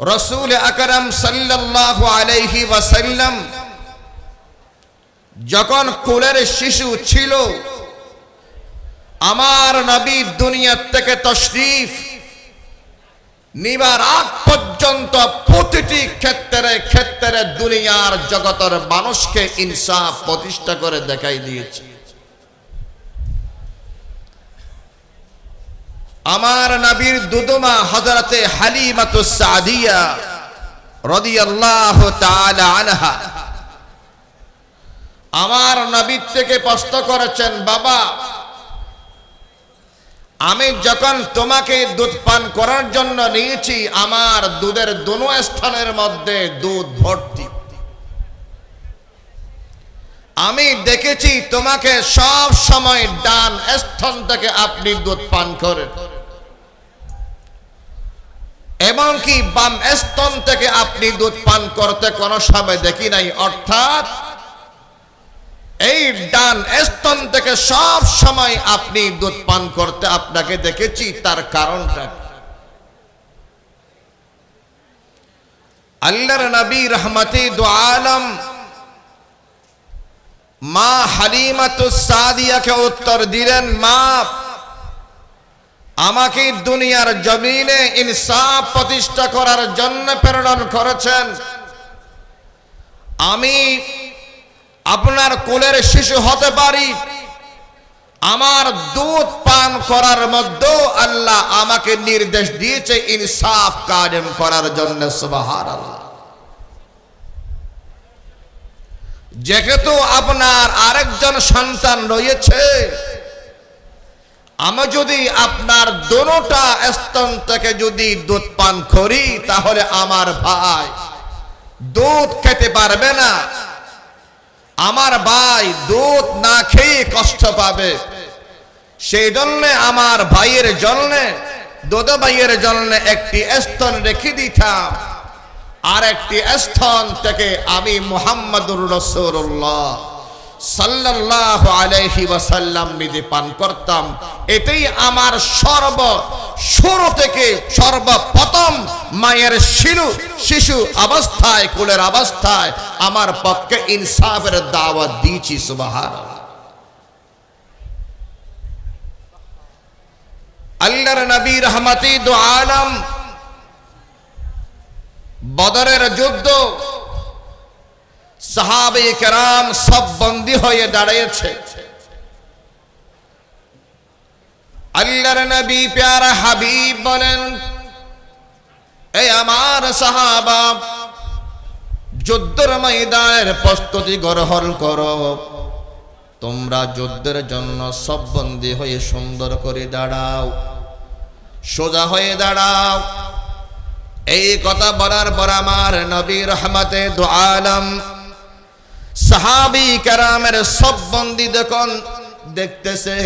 রসুল আকরম সাল্লাল্লাহু আলাইহি ওয়াসাল্লাম যখন কুলের শিশু ছিল, আমার নবী দুনিয়ার থেকে তশরিফ নিবার আগ পর্যন্ত প্রতিটি ক্ষেত্রে ক্ষেত্রে দুনিয়ার জগতের মানুষকে ইনসাফ প্রতিষ্ঠা করে দেখাই দিয়েছে। আমার নবীর দুদমা হজরতে হালিমাতু সাদিয়া তাআলা আনহা। আমার নবীর থেকে প্রশ্ন করেছেন, বাবা, আমি যখন তোমাকে দুধ পান করার জন্য নিয়েছি, আমার দুধের দোনো স্থানের মধ্যে দুধ ভর্তি আমি দেখেছি তোমাকে সব সময় ডান স্থান থেকে আপনি দুধ পান করেন এমনকি বাম স্তন থেকে আপনি দুধ পান করতে কোনো সময় দেখি নাই, অর্থাৎ এই ডান স্তন থেকে সব সময় আপনি দুধ পান করতে আপনাকে দেখেছি, তার কারণটা? আল্লাহর নবী রহমতি দু আলম মা হালিমাতু সাদিয়াকে উত্তর দিলেন, মা, আমাকে দুনিয়ার জমিনে ইনসাফ প্রতিষ্ঠা করার জন্য প্রেরণ করেছেন। আমি আপনার কোলের শিশু হতে পারি। আমার দুধ পান করার মধ্যেও আল্লাহ আমাকে নির্দেশ দিয়েছে ইনসাফ কায়েম করার জন্য সুবাহার আল্লাহ যেহেতু আপনার আরেকজন সন্তান রয়েছে, আমি যদি আপনার দোনোটা স্তন থেকে যদি দুধ পান করি, তাহলে আমার ভাই দুধ খেতে পারবে না। আমার ভাই দুধ না খেয়ে কষ্ট পাবে। সেই জন্য আমার ভাইয়ের জন্য দোদা ভাইয়ের জন্য একটি স্তন রেখে দিতাম। আর একটি স্থান থেকে আমি মুহাম্মদুর রসুল্লাহ সাল্লাল্লাহু আলাইহি ওয়াসাল্লাম নিধি পান করতাম। এটাই আমার সর্ব, শুরু থেকে সর্বপ্রথম মায়ের শিশু শিশু অবস্থায়, কুলের অবস্থায় আমার পক্ষে ইনসাফের দাওয়াত দিয়েছি সুবাহার আল্লাহর নবী রহমতি দু আলম বদরের যুদ্ধ। সাহাবে কেরাম সব বন্দী হয়ে দাঁড়িয়েছে। আল্লাহর নবী প্যারা হাবিব বলেন এই আমার সাহাবা, যুদ্ধের ময়দানের প্রস্তুতি গ্রহণ করো। তোমরা যুদ্ধের জন্য সব বন্দী হয়ে সুন্দর করে দাঁড়াও, সোজা হয়ে দাঁড়াও। এই কথা বলার পর আমার নবী রহমতে দু আলম সাহাবি কারামের সব বন্দি দেখুন, দেখতেছে।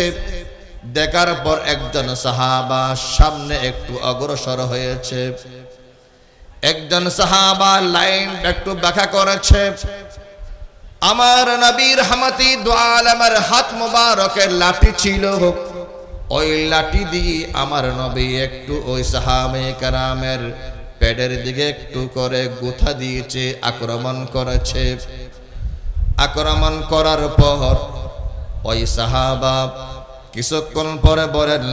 দেখার পর একজন সাহাবা সামনে একটু অগ্রসর হয়েছে। একজন সাহাবা লাইন একটু ব্যাখ্যা করেছে। আমার নবীর হামাতি দোয়াল আমার হাত মোবারকের লাঠি ছিল। ওই লাঠি দিয়ে আমার নবী একটু ওই সাহাবে কারামের পেটের দিকে একটু করে গুথা দিয়েছে, আক্রমণ করেছে। আক্রমণ করার পর ওই সাহাবা কিছুক্ষণ পরে বলেন,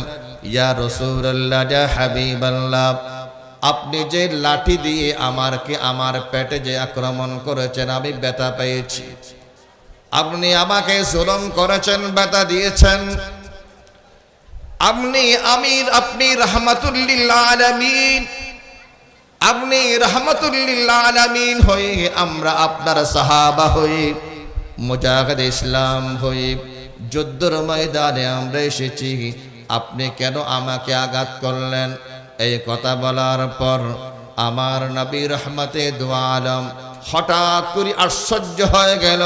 ইয়া রসুল্লাহ যা হাবিবাল্লাহ, আপনি যে লাঠি দিয়ে আমারকে আমার পেটে যে আক্রমণ করেছেন, আমি ব্যথা পেয়েছি। আপনি আমাকে জুলম করেছেন, ব্যথা দিয়েছেন। আপনি আমির, আপনি রহমতুল্লিল্লাহ আলমিন আপনি রহমতুল্লিল্লাহ আলমিন হয়ে আমরা আপনার সাহাবা হয়ে মুজাহিদ ইসলাম হয়ে যুদ্ধর ময়দানে আমরা এসেছি। আপনি কেন আমাকে আঘাত করলেন? এই কথা বলার পর আমার নবী রহমতে দোয়ালম হঠাৎ করে আশ্চর্য হয়ে গেল।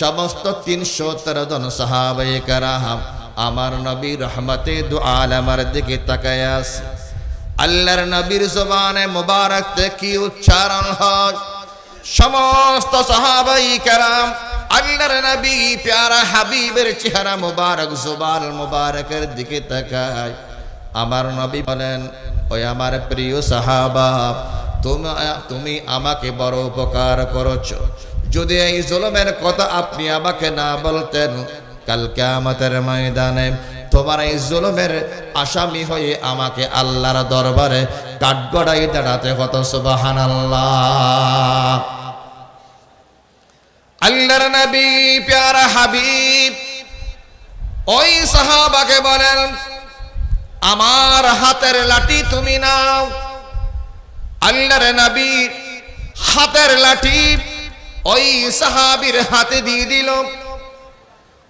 সমস্ত তিনশো তেরো জন সাহাবাই কারাহাম আমার নবী রহমতে দু আলমার দিকে তাকায় আছে। আল্লাহর নবীর জবানে মুবারক কি উচ্চারণ হয়। সমস্ত সাহাবাই কারাম, আল্লাহর নবী প্যারা হাবিবের চেহারা মুবারক, জুবান মুবারকের দিকে তাকায়। আমার নবী বলেন, ওই আমার প্রিয় সাহাবা, তুমি তুমি আমাকে বড় উপকার করেছ। যদি এই জুলুমের কথা আপনি আমাকে না বলতেন কালকে আমাদের ময়দানে তোমার এই জুলুমের আসামি হয়ে আমাকে আল্লাহর দরবারে কাঠগড়াই দাঁড়াতে হতো সুবাহান আল্লাহ আল্লাহর নবী, প্যারা হাবিব, ওই সাহাবাকে বলেন, আমার হাতের লাঠি তুমি নাও। আল্লাহর নবী হাতের লাঠি ওই সাহাবীর হাতে দিয়ে দিল।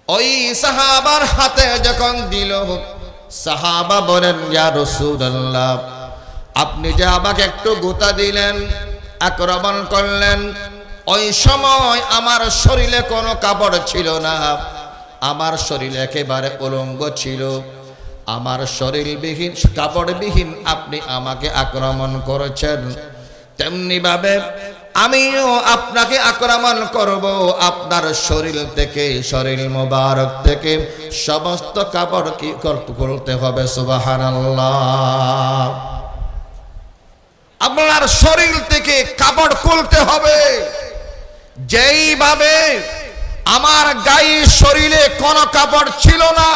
ওই সাহাবার হাতে যখন দিল, সাহাবা বলেন, ইয়া রাসূলুল্লাহ, আপনি যে আমাকে একটু গোতা দিলেন, আক্রমণ করলেন, ওই সময় আমার শরীরে কোনো কাপড় ছিল না। আমার শরীর একেবারে উলঙ্গ ছিল। আমার শরীরবিহীন, কাপড়বিহীন আপনি আমাকে আক্রমণ করেছেন। তেমনি ভাবে আমিও আপনাকে আক্রমণ করব আপনার শরীর থেকে, শরীর মোবারক থেকে। সমস্ত কাপড় কি করতে হবে, সুবহানাল্লাহ। আপনার শরীর থেকে কাপড় খুলতে হবে। যেইভাবে আমার গায়ে শরীরে কোনো কাপড় ছিল না,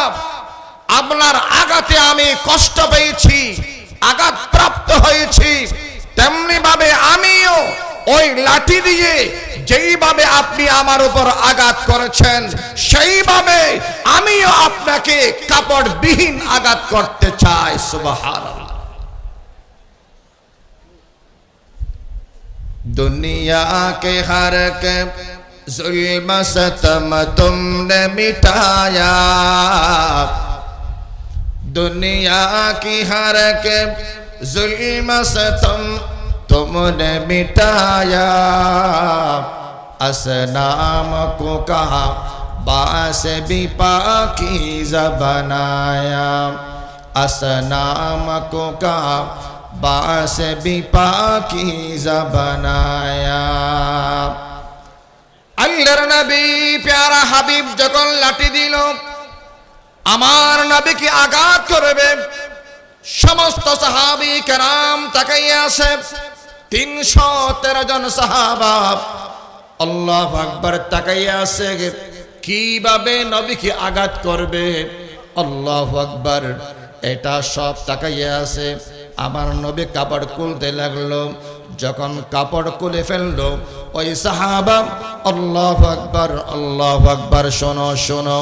আপনার আঘাতে আমি কষ্ট পেয়েছি আঘাত প্রাপ্ত হয়েছি। তেমনি ভাবে আমিও ওই লাঠি দিয়ে যেইভাবে আপনি আমার উপর আঘাত করেছেন সেইভাবে আমিও আপনাকে কাপড়বিহীন আঘাত করতে চাই সুবহানাল্লাহ दुनिया के हर के जुल्म सतम तुमने मिटाया दुनिया की हर के जुल्म सतम तुमने मिटाया असनाम को कहा बास भी पाकीज़ा बनाया असनाम को कहा बास भी पाकीज़ा बनाया আল্লাহর নবী প্যারা হাবিব যখন লাঠি দিল আমার নবীকে আঘাত করবে সমস্ত সাহাবি কেরাম তাকাইয়া আছে তিনশো তেরো জন সাহাবা আল্লাহ আকবর তাকাইয়া আছে কীভাবে নবীকে আঘাত করবে? আল্লাহ আকবর, এটা সব তাকাইয়া আছে। আমার নবী কাপড় খুলতে লাগল, যখন কাপড় খুলে ফেলল, ওই সাহাবা, আল্লাহ আকবর আল্লাহ আকবর, শোনো শোনো।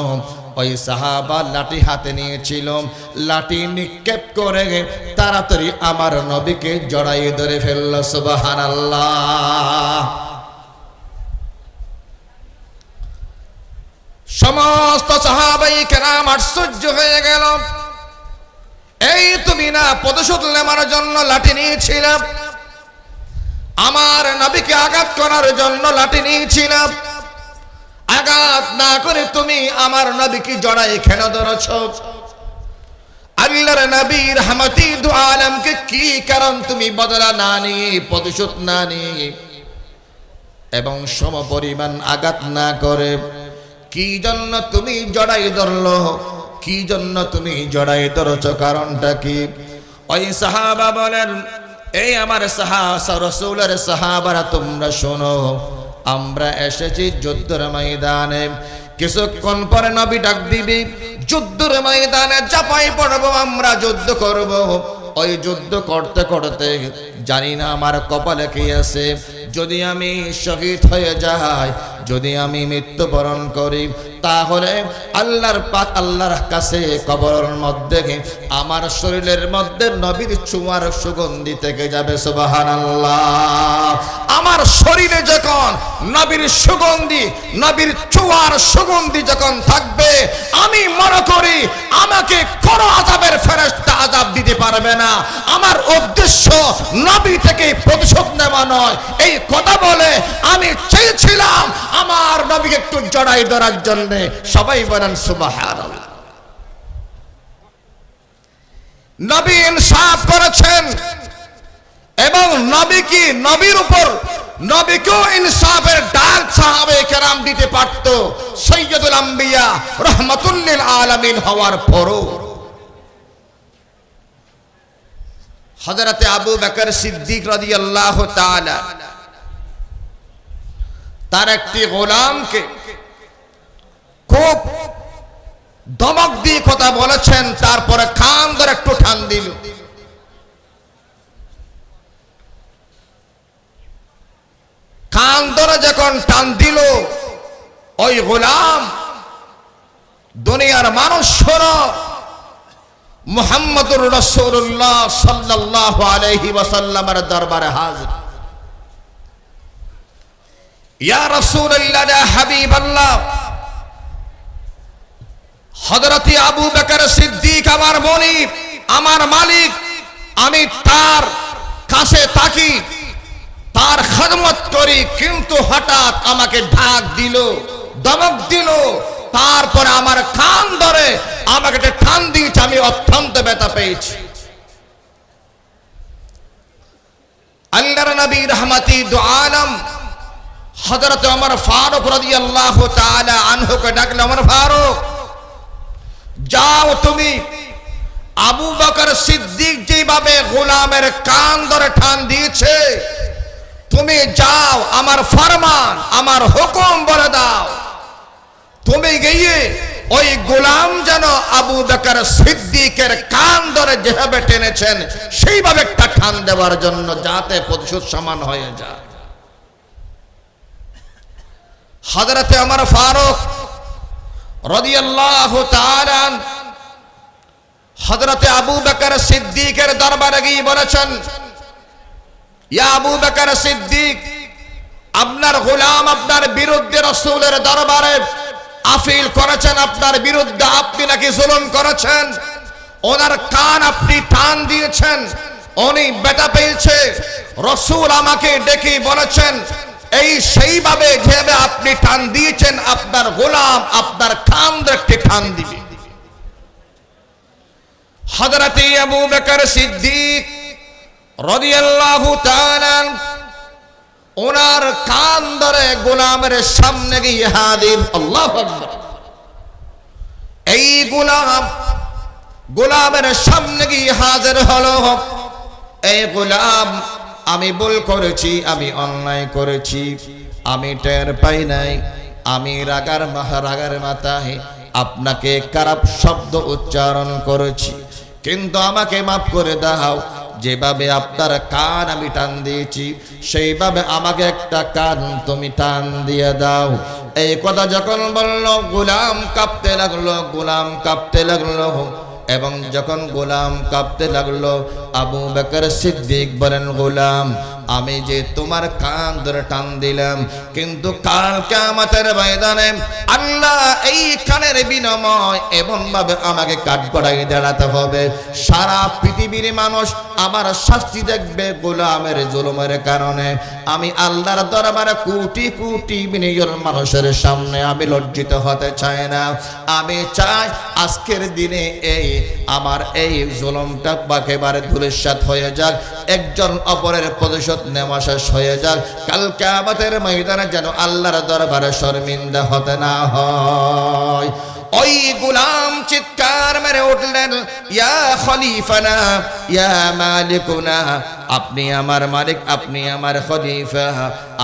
ওই সাহাবা লাঠি হাতে নিয়েছিল। লাঠি নিক্ষেপ করে তাড়াতাড়ি আমার নবীকে জড়াই ধরে ফেলল সুবাহান সমস্ত সাহাবাই কেরাম আশ্চর্য হয়ে গেল। এই তুমি না প্রতিশোধ নেওয়ার জন্য লাঠি নিয়েছিলাম আমার নবীকে আঘাত করার জন্য লাঠি নিয়েছিলাম আঘাত না করে তুমি আমার নবীকে জড়াই খেন ধরেছ। আল্লাহর নবী রহমতি দু আলমকে কি কারণ তুমি বদলা না নিয়ে, প্রতিশোধ না নিয়ে এবং সম পরিমাণ আঘাত না করে, কি জন্য তুমি জড়াই ধরলো? কি জন্য তুমি জড়াই ধরেছ? কারণটা কি? ওই সাহাবা বলেন, এই আমার সাহা রসুলের সাহাবারা তোমরা শোনো আমরা এসেছি যুদ্ধের ময়দানে। কিছুক্ষণ পরে নবী ডাক দিবি, যুদ্ধের ময়দানে চাপাই পড়ব, আমরা যুদ্ধ করব। ওই যুদ্ধ করতে করতে জানি না আমার কপালে কি আছে। যদি আমি শহীদ হয়ে যাই, যদি আমি মৃত্যুবরণ করি তাহলে আল্লাহর পাক আল্লাহর কাছে কবরের মধ্যে আমার শরীরের মধ্যে নবীর চুয়ার সুগন্ধি থেকে যাবে সুবাহান আমার শরীরে যখন নবীর সুগন্ধি, নবীর চুয়ার সুগন্ধি যখন থাকবে, আমি মনে করি আমাকে কোন আজাবের ফেরেস্তা আজাব দিতে পারবে না। আমার উদ্দেশ্য নবী থেকে প্রতিশোধ নেওয়া নয়। এই কথা বলে আমি চেয়েছিলাম আমার নবীকে একটু জড়াই ধরার জন্য। সবাই বলেন সুবাহান নবী ইনসাফ করেছেন এবং নবী কি নবীর উপর নবীকেও ইনসাফের ডাক সাহাবে কেরাম দিতে পারত। সৈয়দুল আম্বিয়া রহমতুল্লিল আলামিন হওয়ার পরও হজরতে আবু বকর সিদ্দিক রাদিয়াল্লাহু তাআলা তার একটি গোলামকে খুব দমক দিয়ে কথা বলেছেন, তারপরে খান ধরে একটু ঠান দিল। কান ধরে যখন টান দিল, ওই গোলাম দুনিয়ার মানুষ শোনো মুহাম্মদুর রসুল্লাহ সাল্লাহ আলহি ওয়াসাল্লামের দরবারে হাজির। ইয়া রসুল্লাহ হাবিব আল্লাহ হজরতি আবু বেকার সিদ্দিক আমার মনিব আমার মালিক, আমি তার কাছে থাকি। তার খদমত করি, কিন্তু হঠাৎ আমাকে ঢাক দিল দমক দিল। তারপরে আমার কান ধরে আমাকে একটা টান দিয়েছে, আমি অত্যন্ত ব্যথা পেয়েছি। আল্লাহর নবী রহমতি দু হজরত আমার ফারুক রাদিয়াল্লাহু তাআলা আনহুকে ডাকলে আমার ফারুক যাও তুমি। আবু বকর সিদ্দিক যেভাবে গোলামের কান ধরে ঠান দিয়েছে, তুমি যাও, আমার ফরমান, আমার হুকুম বলে দাও। তুমি গিয়ে ওই গোলাম যেন আবু বকর সিদ্দিকের কান ধরে যেভাবে টেনেছেন, সেইভাবে একটা ঠান দেওয়ার জন্য যাতে প্রতিশোধ সমান হয়ে যায়। হজরতে আমার ফারুক রদিয়াল্লাহু হজরতে আবু বকর সিদ্দিকের দরবারে গিয়ে বলেছেন, ইয়া আবু বকর সিদ্দিক, আপনার গোলাম আপনার বিরুদ্ধে রসুলের দরবারে আফিল করেছেন, আপনার বিরুদ্ধে আপনি নাকি জুলুম করেছেন, ওনার কান আপনি টান দিয়েছেন, উনি বেটা পেয়েছে, রসুল আমাকে ডেকে বলেছেন এই সেইভাবে যেভাবে আপনি টান দিয়েছেন, আপনার গোলাম আপনার একটি টান দিবে। হযরতে আবু বকর সিদ্দিক রাদিয়াল্লাহু তাআলা ওনার কান ধরে গোলামের সামনে গিয়ে হাজির। আল্লাহু এই গোলাম গোলামের সামনে গিয়ে হাজির হলো। এই গোলাম আমি ভুল করেছি, আমি অন্যায় করেছি। আমি টের পাই নাই, আমি রাগার রাগার মাথায় আপনাকে খারাপ শব্দ উচ্চারণ করেছি। কিন্তু আমাকে মাফ করে দাও, যেভাবে আপনার কান আমি টান দিয়েছি, সেইভাবে আমাকে একটা কান তুমি টান দিয়ে দাও। এই কথা যখন বলল, গুলাম কাঁপতে লাগল, গুলাম কাঁপতে লাগল। এবং যখন গোলাম কাঁপতে লাগল আবু বেকার সিদ্দিক বলেন গোলাম আমি যে তোমার কান ধরে টান দিলাম, কিন্তু কাল কামাতের ময়দানে আল্লাহ এই কানের বিনিময় এমন ভাবে আমাকে কাঠ করাই দাঁড়াতে হবে। সারা পৃথিবীর মানুষ আমার শাস্তি দেখবে গোলামের জুলুমের কারণে। আমি আল্লাহর দরবারে কোটি কোটি বিনিয়োগ মানুষের সামনে আমি লজ্জিত হতে চাই না। আমি চাই আজকের দিনে এই আমার এই জুলুমটা একেবারে ধুলিসাত হয়ে যাক। একজন অপরের প্রতিশোধ নেওয়া শেষ হয়ে যাক। কালকে আমাদের ময়দানে যেন আল্লাহর দরবারে শর্মিন্দা হতে না হয়। ওই গুলাম চিৎকার মেরে উঠলেন, ইয়া খলিফানা, ইয়া মালিকুনা, আপনি আমার মালিক, আপনি আমার খলিফা।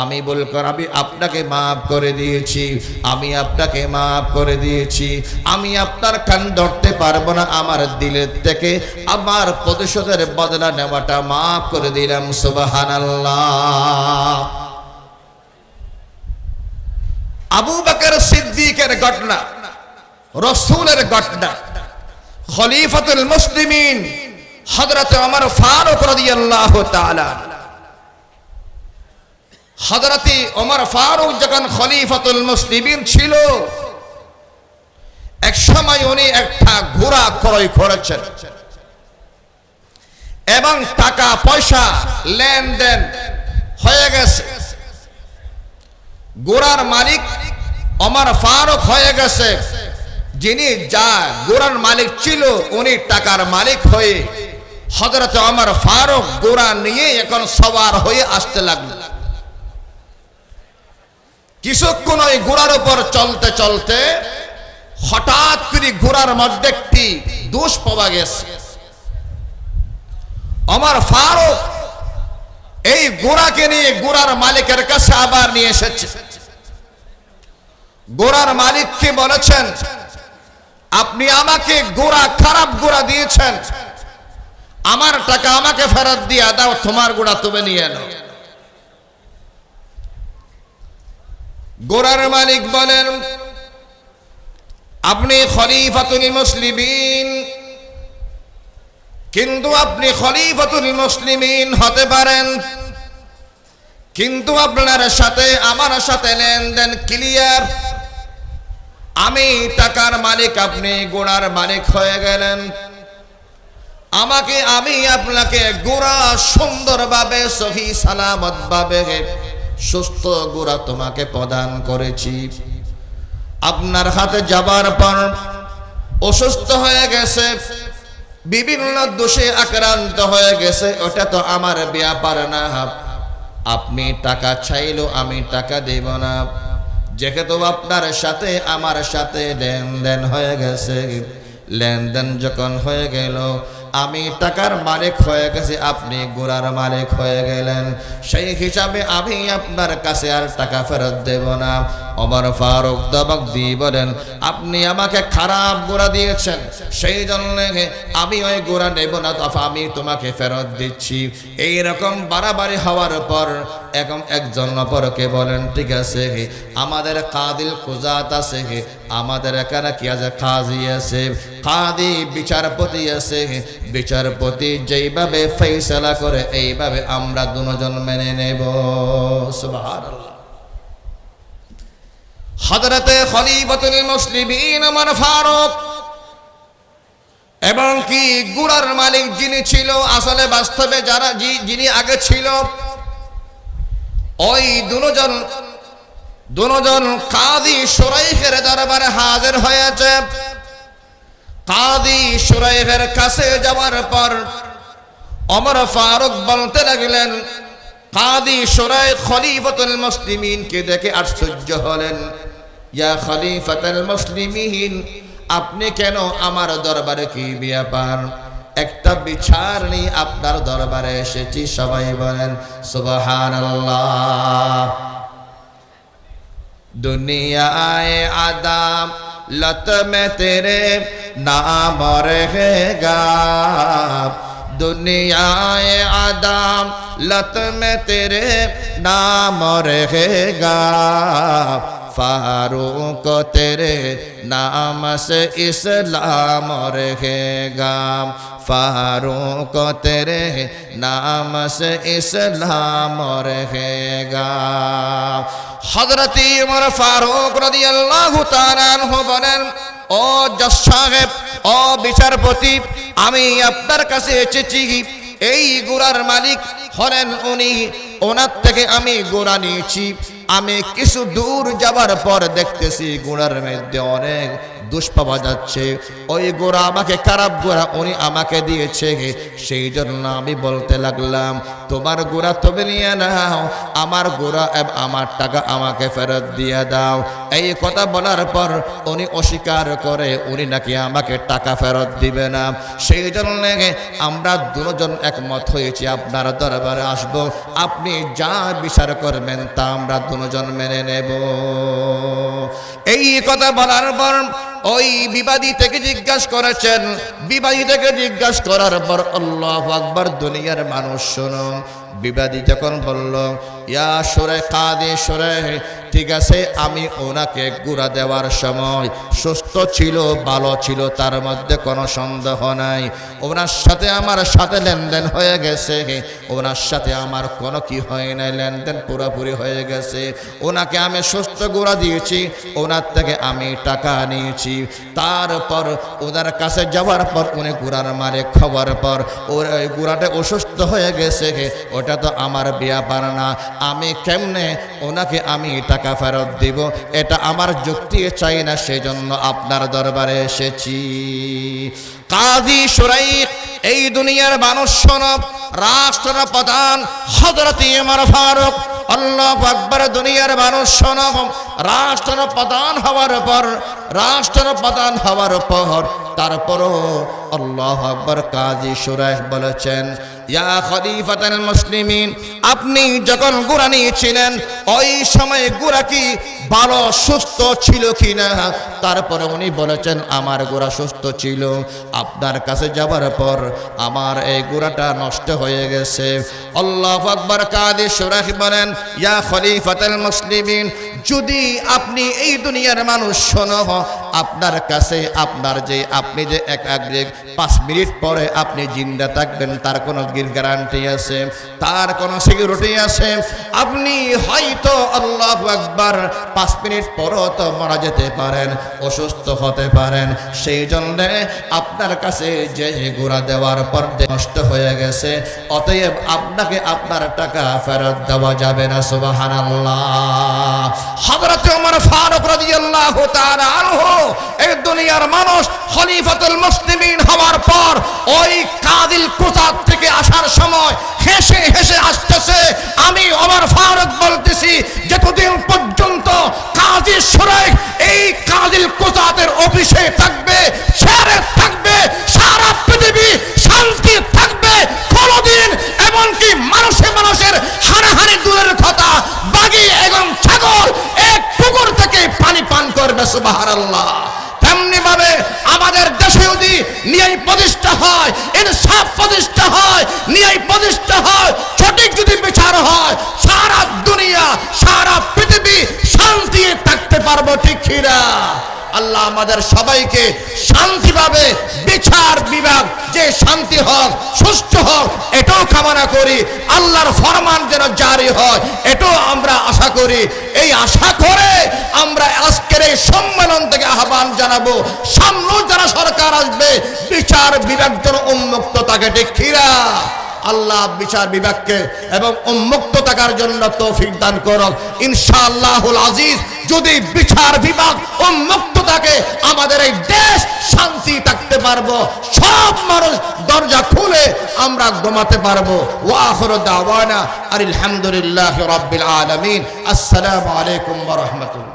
আমি বল আমি আপনাকে মাফ করে দিয়েছি, আমি আপনাকে মাফ করে দিয়েছি। আমি আপনার কান ধরতে পারব না, আমার দিলের থেকে। আমার প্রতিশোধের বদলা নেওয়াটা মাফ করে দিলাম, সুবহানাল্লাহ। আবু বকর সিদ্দিকের ঘটনা। রসুলের ঘটনা খলিফাতুল মুসলিমিন হযরত ওমর ফারুক রাদিয়াল্লাহু তাআলা। হযরত ওমর ফারুক যখন খলিফাতুল মুসলিমিন ছিল, এক সময় উনি একটা ঘোড়া ক্রয় করেছেন এবং টাকা, পয়সা, লেনদেন হয়ে গেছে। গোড়ার মালিক অমর ফারুক হয়ে গেছে। যিনি যা গোড়ার মালিক ছিল, উনি টাকার মালিক হয়ে হজরত অমর ফারুক গোড়া নিয়ে এখন সবার হয়ে আসতে লাগল। কিছুক্ষণ ওই ঘোড়ার উপর চলতে চলতে হঠাৎ করে ঘোড়ার মধ্যে একটি দোষ পাওয়া গেছে। আমার ফারুক এই গোড়াকে নিয়ে গোড়ার মালিকের কাছে আবার নিয়ে এসেছে। গোড়ার মালিককে বলেছেন? আপনি আমাকে গোড়া খারাপ গোড়া দিয়েছেন। আমার টাকা আমাকে ফেরত দিয়ে দাও, তোমার গোড়া তুমি নিয়ে নাও। গোড়ার মালিক বলেন, আপনি খলিফাতুল মুসলিমিন, কিন্তু আপনি খলিফাতুল মুসলিমিন হতে পারেন। কিন্তু আপনার সাথে, আমার সাথে লেনদেন ক্লিয়ার আমি টাকার মালিক, আপনি গোড়ার মালিক হয়ে গেলেন। আমাকে আমি আপনাকে গোড়া সুন্দরভাবে, সহি সালামত ভাবে সুস্থ গোড়া তোমাকে প্রদান করেছি। আপনার হাতে যাবার পর অসুস্থ হয়ে গেছে, বিভিন্ন দোষে আক্রান্ত হয়ে গেছে, ওটা তো আমার ব্যাপার না। আপনি টাকা চাইলো আমি টাকা দেব না। যেহেতু আপনার সাথে আমার সাথে লেনদেন হয়ে গেছে, লেনদেন যখন হয়ে গেল, আমি টাকার মালিক হয়ে গেছি, আপনি গোড়ার মালিক হয়ে গেলেন। সেই হিসাবে আমি আপনার কাছে আর টাকা ফেরত দেব না। অমর ফারুক দবক দি বলেন, আপনি আমাকে খারাপ গোড়া দিয়েছেন। সেই জন্য আমি ওই গোড়া নেব না, তফা আমি তোমাকে ফেরত দিচ্ছি। এই রকম বাড়াবাড়ি হওয়ার পর এখন একজন অপরকে বলেন, ঠিক আছে আমাদের কাদিল কুজাত আছে আমাদের এখানে কি আছে? কাজী আছে। কাদি বিচারপতি আছে বিচারপতি যেইভাবে ফৈসলা করে, এইভাবে আমরা দুজন মেনে নেব। হজরতে মুসলিমিন আমার ফারুক এবং কি গুড়ার মালিক যিনি ছিল, আসলে বাস্তবে যারা, যিনি আগে ছিল ওই দুজন দুজন কাদি সুরাইখের দরবারে হাজির হয়েছে। কাদি সুরাইখের কাছে যাওয়ার পর অমর ফারুক বলতে লাগলেন কাদি সুরাই খলিফাতুল মুসলিমিনকে দেখে আশ্চর্য হলেন। ইয়া খলিফাতুল মুসলিমিন, আপনি কেন আমার দরবারে কি ব্যাপার একটা বিছানি আপনার দরবারে এসেছি, সবাই বলেন সুবাহান দুনিয়ায় আদাম, লত মে তেরে নাম গা দুনিয়ায় আদাম, লত মে তেরে নাম গা फारूक तेरे नाम से इस्लाम रहेगा फारूक तेरे नाम से इस्लाम रहेगा হজরতি উমর ফারুক রাদিয়াল্লাহু তাআলা আনহু বলেন ও জজ সাহেব ও বিচারপতি আমি আপনার কাছে এসেছি এই গুড়ার মালিক হলেন উনি, ওনার থেকে আমি গোড়া নিয়েছি। আমি কিছু দূর যাবার পর দেখতেছি গোড়ার মধ্যে অনেক দোষ পাওয়া যাচ্ছে। ওই গোড়া আমাকে খারাপ গোড়া উনি আমাকে দিয়েছে সেই জন্য আমি বলতে লাগলাম, তোমার গোড়া তবে নিয়ে নাও, আমার গোড়া আমার টাকা আমাকে ফেরত দিয়ে দাও। এই কথা বলার পর উনি অস্বীকার করে, উনি নাকি আমাকে টাকা ফেরত দিবে না। সেই জন্য আমরা দুজন একমত হয়েছি, আপনার দরবারে আসব। আপনি যা বিচার করবেন তা আমরা দুজন মেনে নেব। এই কথা বলার পর ওই বিবাদী থেকে জিজ্ঞাসা করেছেন। বিবাদী থেকে জিজ্ঞাসা করার পর আল্লাহ আকবর দুনিয়ার মানুষ শোনো। বিবাদী যখন বলল, ইয়া সুরে কাদে সরে ঠিক আছে, আমি ওনাকে গুড়া দেওয়ার সময় সুস্থ ছিল, ভালো ছিল, তার মধ্যে কোনো সন্দেহ নাই। ওনার সাথে আমার সাথে লেনদেন হয়ে গেছে। ওনার সাথে আমার কোনো কি হয় নাই, লেনদেন পুরোপুরি হয়ে গেছে। ওনাকে আমি সুস্থ গুড়া দিয়েছি, ওনার থেকে আমি টাকা নিয়েছি। তারপর ওনার কাছে যাওয়ার পর, উনি গুড়ার মারে খবর পর, ওর ওই গুড়াটা অসুস্থ হয়ে গেছে। ওটা তো আমার ব্যাপার না আমি কেমনে ওনাকে আমি টাকা ফেরত দিব। এটা আমার যুক্তি চাই না, সেজন্য আপনার দরবারে এসেছি। কাজী সুরাইক এই দুনিয়ার মানুষ শোনব রাষ্ট্রপ্রধান হজরত ইমর ফারুক, আল্লাহ আকবর, দুনিয়ার মানুষ শোনব রাষ্ট্রপ্রধান হওয়ার পর, রাষ্ট্রপ্রধান হওয়ার পর, তারপরও আল্লাহ আকবর কাজী সুরাইক বলেছেন ইয়া খলিফাতাল মুসলিমিন, আপনি যখন গুড়া নিয়েছিলেন ওই সময় গুড়া কি ভালো, সুস্থ ছিল কিনা? তারপরে উনি বলেছেন, আমার গোড়া সুস্থ ছিল। আপনার কাছে যাবার পর আমার এই গোড়াটা নষ্ট হয়ে গেছে। আল্লাহ আকবর কাদি সুরাহ বলেন, ইয়া খলিফাতাল মুসলিমিন, যদি আপনি এই দুনিয়ার মানুষ শোনো আপনার কাছে, আপনার যে, আপনি যে এক যে পাঁচ মিনিট পরে আপনি জিন্দা থাকবেন, তার কোনো গ্যারান্টি আছে, তার কোনো সিকিউরিটি আছে। আপনি হয়তো আল্লাহ একবার পাঁচ মিনিট পরও তো মারা যেতে পারেন, অসুস্থ হতে পারেন। সেই জন্যে আপনার কাছে যে ঘোরা দেওয়ার পর নষ্ট হয়ে গেছে, অতএব আপনাকে আপনার টাকা ফেরত দেওয়া যাবে না সুবাহান আল্লাহ ওমর ফারুক রাদিয়াল্লাহু তাআলা আনহু এই দুনিয়ার মানুষ খলিফাতুল মুসলিমিন হওয়ার পর ওই কাদিল কুতাব থেকে আসার সময় হেসে হেসে আসতেছে আমি ওমর ফারুক বলতেছি যতদিন পর্যন্ত কাজী সুরাই এই কাদিল কুতাবের অফিসে থাকবে শেরে থাকবে সারা পৃথিবী শান্তি থাকবে কোনদিন এমনকি মানুষে মানুষের হানাহানি দূরের কথা বাগি এবং ছাগল এক পুকুর থেকে পানি পান করবে সুবহানাল্লাহ তেমনি ভাবে আমাদের দেশে যদি ন্যায় প্রতিষ্ঠা হয় ইনসাফ প্রতিষ্ঠা হয় ন্যায় প্রতিষ্ঠা হয় সঠিক যদি বিচার হয় সারা দুনিয়া সারা পৃথিবী শান্তি থাকতে পারব ঠিক কিনা আল্লাহ আমাদের সবাইকে শান্তিভাবে বিচার বিভাগ, যে শান্তি হোক সুস্থ হোক, এটাও কামনা করি। আল্লাহর ফরমান যেন জারি হয়, এটাও আমরা আশা করি। এই আশা করে আমরা আজকের এই সম্মেলন থেকে আহ্বান জানাব, সামনেও যারা সরকার আসবে, বিচার বিভাগ যেন উন্মুক্ত থাকে, ঠিক আল্লাহ বিচার বিভাগকে এবং উন্মুক্ত থাকার জন্য তৌফিক দান করক। ইনশাআল্লাহুল আজিজ যদি বিচার বিভাগ উন্মুক্ত থাকে, আমাদের এই দেশ শান্তি থাকতে পারব। সব মানুষ দরজা খুলে আমরা ঘুমাতে পারব। ওয়াহর দাওয়ানা আলহামদুলিল্লাহ রবিল আলমিন। আসসালামু আলাইকুম রাহমাতুল্লাহ।